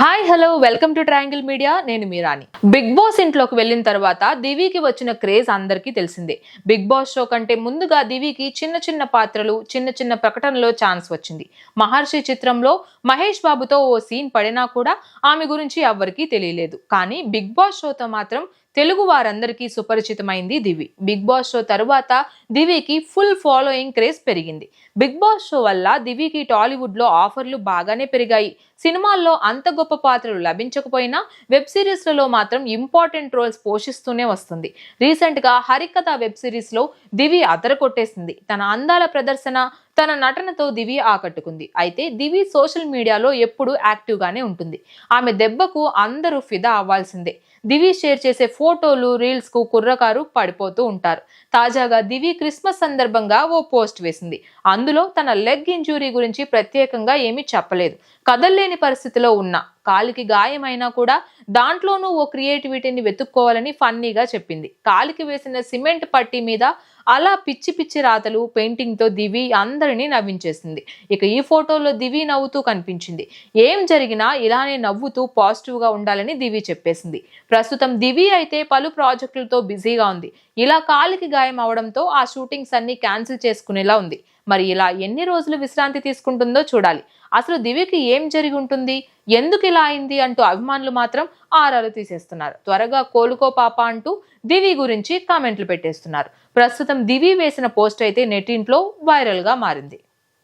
Hi hello welcome to triangle media. నేను మీరాని big boss ఇంట్లోకి వెళ్ళిన తర్వాత దివికి వచ్చిన క్రేజ్ అందరికీ తెలిసిందే. బిగ్ బాస్ షో కంటే ముందుగా దివికి చిన్న చిన్న పాత్రలు చిన్న చిన్న ప్రకటనలో ఛాన్స్ వచ్చింది. మహర్షి చిత్రంలో మహేష్ బాబుతో ఓ సీన్ పడినా కూడా ఆమె గురించి ఎవ్వరికీ తెలియలేదు. కానీ బిగ్ బాస్ షోతో మాత్రం తెలుగు వారందరికీ సుపరిచితమైంది దివి. బిగ్ బాస్ షో తరువాత దివికి ఫుల్ ఫాలోయింగ్ క్రేజ్ పెరిగింది. బిగ్ బాస్ షో వల్ల దివికి టాలీవుడ్లో ఆఫర్లు బాగానే పెరిగాయి. సినిమాల్లో అంత గొప్ప పాత్రలు లభించకపోయినా వెబ్ సిరీస్లలో మాత్రం ఇంపార్టెంట్ రోల్స్ పోషిస్తూనే వస్తుంది. రీసెంట్గా హరికథ వెబ్ సిరీస్లో దివి అదర కొట్టేసింది తన అందాల ప్రదర్శన తన నటనతో దివి ఆకట్టుకుంది. అయితే దివి సోషల్ మీడియాలో ఎప్పుడూ యాక్టివ్గానే ఉంటుంది. ఆమె దెబ్బకు అందరూ ఫిదా అవ్వాల్సిందే. దివి షేర్ చేసే ఫోటోలు రీల్స్కు కుర్రకారు పడిపోతూ ఉంటారు. తాజాగా దివి క్రిస్మస్ సందర్భంగా ఓ పోస్ట్ వేసింది. అందులో తన లెగ్ ఇంజురీ గురించి ప్రత్యేకంగా ఏమీ చెప్పలేదు. కదల్లేని పరిస్థితిలో ఉన్న. కాలికి గాయమైనా కూడా దాంట్లోనూ ఓ క్రియేటివిటీని వెతుక్కోవాలని ఫన్నీగా చెప్పింది. కాలికి వేసిన సిమెంట్ పట్టి మీద అలా పిచ్చి పిచ్చి రాతలు పెయింటింగ్తో దివి అందరినీ నవ్వించేసింది. ఇక ఈ ఫోటోలో దివి నవ్వుతూ కనిపించింది. ఏం జరిగినా ఇలానే నవ్వుతూ పాజిటివ్గా ఉండాలని దివి చెప్పేసింది. ప్రస్తుతం దివి అయితే పలు ప్రాజెక్టులతో బిజీగా ఉంది. ఇలా కాలికి గాయం అవడంతో ఆ షూటింగ్స్ అన్ని క్యాన్సిల్ చేసుకునేలా ఉంది. మరి ఇలా ఎన్ని రోజులు విశ్రాంతి తీసుకుంటుందో చూడాలి. అసలు దివికి ఏం జరిగి ఉంటుంది? ఎందుకు ఇలా అయింది అంటూ అభిమానులు మాత్రం ఆరాలు తీసేస్తున్నారు. త్వరగా కోలుకో పాప అంటూ దివి గురించి కామెంట్లు పెట్టేస్తున్నారు. ప్రస్తుతం దివి వేసిన పోస్ట్ అయితే నెట్టింట్లో వైరల్గా మారింది.